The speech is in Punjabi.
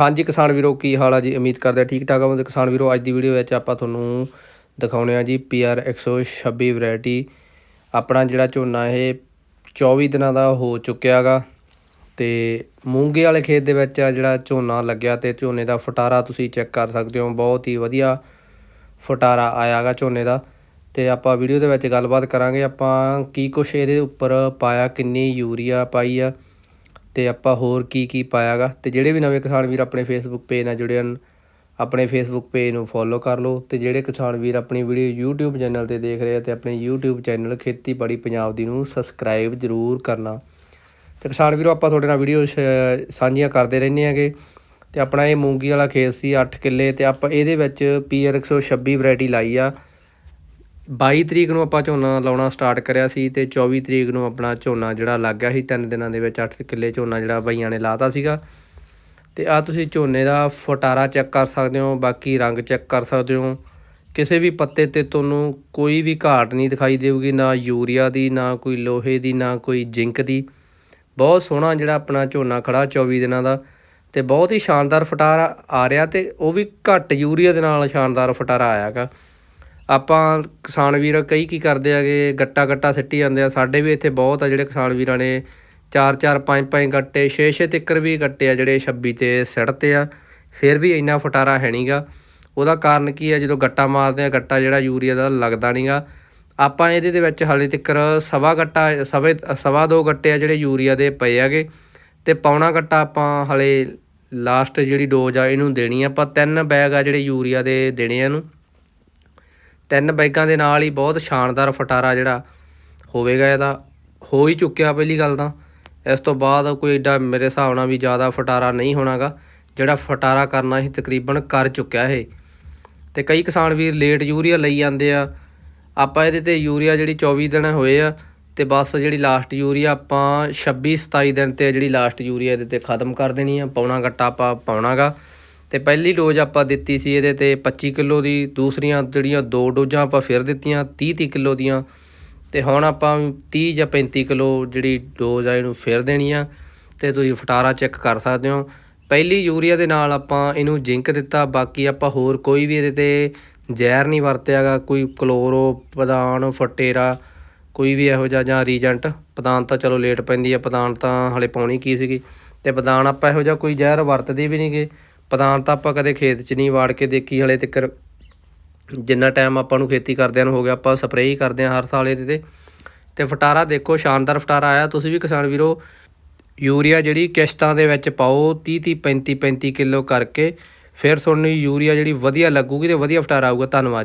ਹਾਂਜੀ, ਕਿਸਾਨ ਵੀਰੋ, ਕੀ ਹਾਲ ਆ ਜੀ? ਉਮੀਦ ਕਰਦੇ ਹਾਂ ਠੀਕ ਠਾਕ ਹੋਵੋਗੇ। ਕਿਸਾਨ ਵੀਰੋ, ਅੱਜ ਦੀ ਵੀਡੀਓ ਵਿੱਚ ਆਪਾਂ ਤੁਹਾਨੂੰ ਦਿਖਾਉਣੇ ਆ ਜੀ PR 126 ਵੈਰਾਈਟੀ। ਆਪਣਾ ਜਿਹੜਾ ਝੋਨਾ ਇਹ 24 ਦਿਨਾਂ ਦਾ ਹੋ ਚੁੱਕਿਆਗਾ ਤੇ ਮੂੰਗੇ ਵਾਲੇ ਖੇਤ ਦੇ ਵਿੱਚ ਆ ਜਿਹੜਾ ਝੋਨਾ ਲੱਗਿਆ ਤੇ ਝੋਨੇ ਦਾ ਫਟਾਰਾ ਤੁਸੀਂ ਚੈੱਕ ਕਰ ਸਕਦੇ ਹੋ। ਬਹੁਤ ਹੀ ਵਧੀਆ ਫਟਾਰਾ ਆਇਆਗਾ ਝੋਨੇ ਦਾ। ਤੇ ਆਪਾਂ ਵੀਡੀਓ ਦੇ ਵਿੱਚ ਗੱਲਬਾਤ ਕਰਾਂਗੇ ਆਪਾਂ ਕੀ ਕੁਛ ਇਹਦੇ ਉੱਪਰ ਪਾਇਆ, ਕਿੰਨੀ ਯੂਰੀਆ ਪਾਈ ਆ। ਤੇ ਆਪਾਂ ਹੋਰ ਕੀ ਕੀ ਪਾਇਆਗਾ? ਤੇ ਜਿਹੜੇ ਵੀ ਨਵੇਂ ਕਿਸਾਨ ਵੀਰ ਆਪਣੇ ਫੇਸਬੁੱਕ ਪੇਜ ਨਾਲ ਜੁੜੇ ਹਨ, ਆਪਣੇ ਫੇਸਬੁੱਕ ਪੇਜ ਨੂੰ ਫੋਲੋ ਕਰ ਲਓ ਤੇ ਜਿਹੜੇ ਕਿਸਾਨ ਵੀਰ ਆਪਣੀ ਵੀਡੀਓ YouTube ਚੈਨਲ ਤੇ ਦੇਖ ਰਹੇ ਆ ਤੇ ਆਪਣੇ YouTube ਚੈਨਲ ਖੇਤੀਬਾੜੀ ਪੰਜਾਬ ਦੀ ਨੂੰ ਸਬਸਕ੍ਰਾਈਬ ਜ਼ਰੂਰ ਕਰਨਾ। ਤੇ ਕਿਸਾਨ ਵੀਰੋ, ਆਪਾਂ ਤੁਹਾਡੇ ਨਾਲ ਵੀਡੀਓ ਸਾਂਝੀਆਂ ਕਰਦੇ ਰਹਿੰਦੇ ਆਂਗੇ ਤੇ ਆਪਣਾ ਇਹ ਮੂੰਗੀ ਵਾਲਾ ਖੇਤ ਸੀ 8 ਕਿੱਲੇ ਤੇ ਆਪਾਂ ਇਹਦੇ ਵਿੱਚ PR 126 ਵੈਰਾਈਟੀ ਲਾਈ ਆ। 22 ਤਰੀਕ ਨੂੰ ਆਪਾਂ ਝੋਨਾ ਲਾਉਣਾ ਸਟਾਰਟ ਕਰਿਆ ਸੀ ਤੇ 24 ਤਰੀਕ ਨੂੰ ਆਪਣਾ ਝੋਨਾ ਜਿਹੜਾ ਲੱਗ ਗਿਆ ਸੀ, ਤਿੰਨ ਦਿਨਾਂ ਦੇ ਵਿੱਚ 8 ਕਿੱਲੇ ਝੋਨਾ ਜਿਹੜਾ ਬਈਆਂ ਨੇ ਲਾਤਾ ਸੀਗਾ। ਤੇ ਆ ਤੁਸੀਂ ਝੋਨੇ ਦਾ ਫਟਾਰਾ ਚੈੱਕ ਕਰ ਸਕਦੇ ਹੋ, ਬਾਕੀ ਰੰਗ ਚੈੱਕ ਕਰ ਸਕਦੇ ਹੋ। ਕਿਸੇ ਵੀ ਪੱਤੇ ਤੇ ਤੁਹਾਨੂੰ ਕੋਈ ਵੀ ਘਾਟ ਨਹੀਂ ਦਿਖਾਈ ਦੇਊਗੀ, ਨਾ ਯੂਰੀਆ ਦੀ, ਨਾ ਕੋਈ ਲੋਹੇ ਦੀ, ਨਾ ਕੋਈ ਜ਼ਿੰਕ ਦੀ। ਬਹੁਤ ਸੋਹਣਾ ਜਿਹੜਾ ਆਪਣਾ ਝੋਨਾ ਖੜਾ 24 ਦਿਨਾਂ ਦਾ ਤੇ ਬਹੁਤ ਹੀ ਸ਼ਾਨਦਾਰ ਫਟਾਰਾ ਆ ਰਿਹਾ ਤੇ ਉਹ ਵੀ ਘੱਟ ਯੂਰੀਆ ਦੇ ਨਾਲ ਸ਼ਾਨਦਾਰ ਫਟਾਰਾ ਆਇਆਗਾ। ਆਪਾਂ ਕਿਸਾਨ ਵੀਰ ਕਈ ਕੀ ਕਰਦੇ ਆਗੇ ਗੱਟਾ ਗੱਟਾ ਸਿੱਟੀ ਜਾਂਦੇ ਆ। ਸਾਡੇ ਵੀ ਇੱਥੇ ਬਹੁਤ ਆ ਜਿਹੜੇ ਕਿਸਾਨ ਵੀਰਾਂ ਨੇ। 4 4 5 5 ਗੱਟੇ 6 6 ਤਿੱਕਰ ਵੀ ਗੱਟੇ ਆ ਜਿਹੜੇ 26 ਤੇ ਸਿੱਟਤੇ ਆ। ਫਿਰ ਵੀ ਇੰਨਾ ਫਟਾਰਾ ਹੈ ਨਹੀਂਗਾ ਉਹਦਾ ਕਾਰਨ ਕੀ ਆ, ਜਦੋਂ ਗੱਟਾ ਮਾਰਦੇ ਆ, ਗੱਟਾ ਜਿਹੜਾ ਯੂਰੀਆ ਦਾ ਲੱਗਦਾ ਨਹੀਂਗਾ ਆਪਾਂ ਇਹਦੇ ਦੇ ਵਿੱਚ ਹਾਲੇ ਤਿੱਕਰ ਸਵਾ ਗੱਟਾ, ਸਵੇ, ਸਵਾ ਦੋ ਗੱਟੇ ਆ ਜਿਹੜੇ ਯੂਰੀਆ ਦੇ ਪਏ ਆਗੇ ਤੇ ਪੌਣਾ ਗੱਟਾ ਆਪਾਂ ਹਾਲੇ ਲਾਸਟ ਜਿਹੜੀ ਡੋਜ਼ ਆ, ਇਹਨੂੰ ਦੇਣੀ ਆ। ਆਪਾਂ ਤਿੰਨ ਬੈਗ ਆ ਜਿਹੜੇ ਯੂਰੀਆ ਦੇ ਦੇਣੇ ਆ ਇਹਨੂੰ। ਤਿੰਨ ਬੈਗਾਂ ਦੇ ਨਾਲ ਹੀ ਬਹੁਤ ਸ਼ਾਨਦਾਰ ਫਟਾਰਾ ਜਿਹੜਾ ਹੋਵੇਗਾ ਇਹਦਾ ਹੋ ਹੀ ਚੁੱਕਿਆ ਪਹਿਲੀ ਗੱਲ ਤਾਂ। ਇਸ ਤੋਂ ਬਾਅਦ ਕੋਈ ਏਡਾ ਮੇਰੇ ਹਿਸਾਬ ਨਾਲ ਵੀ ਜ਼ਿਆਦਾ ਫਟਾਰਾ ਨਹੀਂ ਹੋਣਾਗਾ, ਜਿਹੜਾ ਫਟਾਰਾ ਕਰਨਾ ਸੀ ਤਕਰੀਬਨ ਕਰ ਚੁੱਕਿਆ ਇਹ। ਤੇ ਕਈ ਕਿਸਾਨ ਵੀਰ ਲੇਟ ਯੂਰੀਆ ਲਈ ਜਾਂਦੇ ਆ, ਆਪਾਂ ਇਹਦੇ ਤੇ ਯੂਰੀਆ ਜਿਹੜੀ 24 ਦਿਨ ਹੋਏ ਆ, ਤੇ ਬਸ ਜਿਹੜੀ ਲਾਸਟ ਯੂਰੀਆ ਆਪਾਂ 26 27 ਦਿਨ ਤੇ ਜਿਹੜੀ ਲਾਸਟ ਯੂਰੀਆ ਇਹਦੇ ਤੇ ਖਤਮ ਕਰ ਦੇਣੀ ਆ ਪਾਉਣਾ ਗੱਟਾ ਆਪਾਂ ਪਾਉਣਾਗਾ। ਤੇ ਪਹਿਲੀ ਡੋਜ਼ ਆਪਾਂ ਦਿੱਤੀ ਸੀ ਇਹਦੇ ਤੇ 25 ਕਿਲੋ ਦੀ, ਦੂਸਰੀਆਂ ਜਿਹੜੀਆਂ ਦੋ ਡੋਜ਼ਾਂ ਆਪਾਂ ਫਿਰ ਦਿੱਤੀਆਂ 30 30 ਕਿਲੋ ਦੀਆਂ। ਤੇ ਹੁਣ ਆਪਾਂ 30 ਜਾਂ 35 ਕਿਲੋ ਜਿਹੜੀ ਡੋਜ਼ ਆ ਇਹਨੂੰ ਫਿਰ ਦੇਣੀ ਆ ਤੇ ਤੁਸੀਂ ਫਟਾਰਾ ਚੈੱਕ ਕਰ ਸਕਦੇ ਹੋ। ਪਹਿਲੀ ਯੂਰੀਆ ਦੇ ਨਾਲ ਆਪਾਂ ਇਹਨੂੰ ਜ਼ਿੰਕ ਦਿੱਤਾ, ਬਾਕੀ ਆਪਾਂ ਹੋਰ ਕੋਈ ਵੀ ਇਹਦੇ ਤੇ ਜ਼ਹਿਰ ਨਹੀਂ ਵਰਤਿਆਗਾ, ਕੋਈ ਕਲੋਰੋ, ਪਦਾਨ, ਫਟੇਰਾ, ਕੋਈ ਵੀ ਇਹੋ ਜਿਹਾ ਜਾਂ ਰੀਜੈਂਟ। ਪਦਾਨ ਤਾਂ ਚਲੋ ਲੇਟ ਪੈਂਦੀ ਆ, ਪਦਾਨ ਤਾਂ ਹਲੇ ਪਾਉਣੀ ਕੀ ਸੀਗੀ। ਤੇ ਪਦਾਨ ਆਪਾਂ ਇਹੋ ਜਿਹਾ ਕੋਈ ਜ਼ਹਿਰ ਵਰਤਦੇ ਵੀ ਨਹੀਂਗੇ ਪਦਾਨ ਤਾਂ ਆਪਾਂ ਕਦੇ ਖੇਤ 'ਚ ਨਹੀਂ ਵਾੜ ਕੇ ਦੇਖੀ, ਹਲੇ ਤੱਕ ਜਿੰਨਾ ਟਾਈਮ ਆਪਾਂ ਨੂੰ ਖੇਤੀ ਕਰਦਿਆਂ ਨੂੰ ਹੋ ਗਿਆ, ਆਪਾਂ ਸਪਰੇਅ ਹੀ ਕਰਦੇ ਹਾਂ ਹਰ ਸਾਲ ਇਹਦੇ ਤੇ। ਤੇ ਫਟਾਰਾ ਦੇਖੋ, ਸ਼ਾਨਦਾਰ ਫਟਾਰਾ ਆਇਆ। ਤੁਸੀਂ ਵੀ ਕਿਸਾਨ ਵੀਰੋ, ਯੂਰੀਆ ਜਿਹੜੀ ਕਿਸ਼ਤਾਂ ਦੇ ਵਿੱਚ ਪਾਓ 30 30 35 35 ਕਿਲੋ ਕਰਕੇ, ਫਿਰ ਤੁਹਾਨੂੰ ਯੂਰੀਆ ਜਿਹੜੀ ਵਧੀਆ ਲੱਗੂਗੀ ਤੇ ਵਧੀਆ ਫਟਾਰਾ ਆਊਗਾ। ਧੰਨਵਾਦ